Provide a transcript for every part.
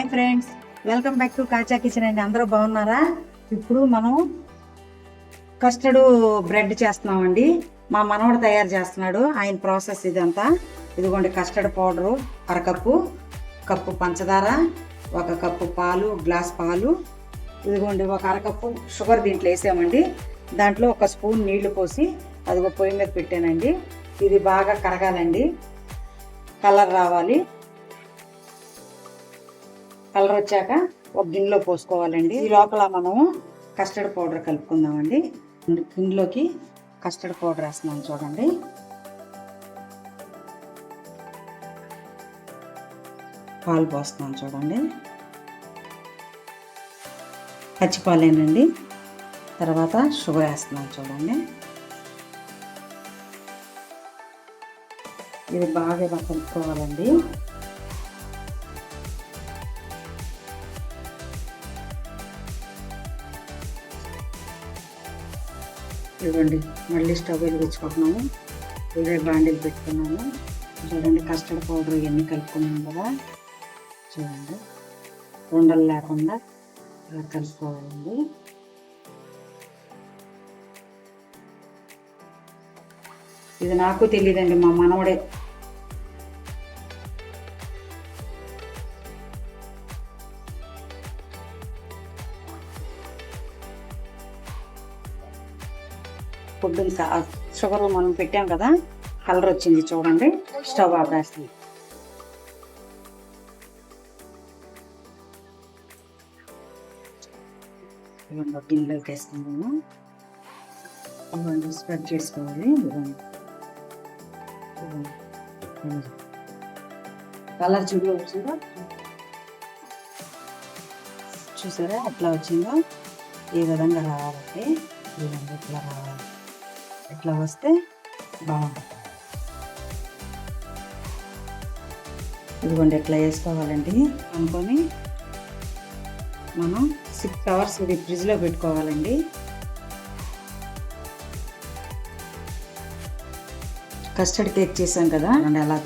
Hi friends welcome back to Kacha kitchen అండి. అందరూ బాగున్నారా? ఇప్పుడు మనం కస్టర్డ్ బ్రెడ్ చేస్తున్నామండి. మా మనవడు తయారు చేస్తున్నాడు. ఆయన ప్రాసెస్ ఇదంతా. ఇదిగోండి కస్టర్డ్ పౌడరు అరకప్పు కప్పు పంచదార ఒక కప్పు పాలు గ్లాస్ పాలు. ఇదిగోండి ఒక అరకప్పు షుగర్ దీంట్లో వేసామండి. దాంట్లో ఒక స్పూన్ నీళ్ళు పోసి అది ఒక పొయ్యి మీద పెట్టానండి. ఇది బాగా కరగాలండి. కలర్ రావాలి. కలర్ వచ్చాక ఒక గిన్నెలో పోసుకోవాలండి. ఈ లోపల మనము కస్టర్డ్ పౌడర్ కలుపుకుందామండి. గిన్నెలోకి కస్టర్డ్ పౌడర్ వేస్తున్నాం చూడండి. పాలు పోస్తున్నాం చూడండి. పచ్చిపాలేనండి. తర్వాత షుగర్ వేస్తున్నాం చూడండి. ఇది బాగా ఇలా కలుపుకోవాలండి. ఇవ్వండి మళ్ళీ స్టవ్ వెలిగించుకుంటున్నాము. ఇదే బాండీలు పెట్టుకున్నాము. చూడండి కస్టర్డ్ పౌడర్ ఇవన్నీ కలుపుకున్నాం కదా. చూడండి ఉండలు లేకుండా ఇలా కలుపుకోవాలండి. ఇది నాకు తెలియదండి మా మనవడే ఫుడ్ షుగర్ మనం పెట్టాం కదా కలర్ వచ్చింది చూడండి స్టవ్ ఆపేస్తుంది ఇవ్వండి గిన్నెలోకి వేసుకుందాము. ఇవ్వండి స్ప్రెడ్ చేసుకోవాలి. కలర్ చూడలో వచ్చిందో చూసారా? అట్లా వచ్చిందో? ఈ విధంగా రావాలండి ఈ విధంగా ఇట్లా రావాలి. ఇట్లా వస్తే బాగుంటుంది. ఇదిగోండి ఎట్లా వేసుకోవాలండి అనుకొని మనం సిక్స్ అవర్స్ ఇది ఫ్రిడ్జ్లో పెట్టుకోవాలండి. కస్టర్డ్ కేక్ చేసాం కదా అండ్ ఎలా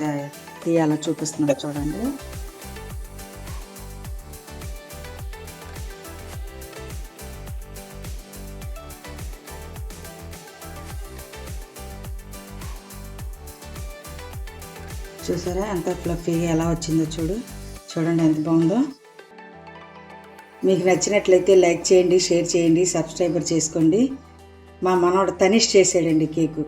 తీయాలో చూపిస్తున్నాం చూడండి. చూసారా? ఎంత ఫ్లఫీగా ఎలా వచ్చిందో చూడు. చూడండి ఎంత బాగుందో. మీకు నచ్చినట్లయితే లైక్ చేయండి షేర్ చేయండి సబ్స్క్రైబర్ చేసుకోండి. మా మనోడు తనిష్ చేసాడండి కేకు.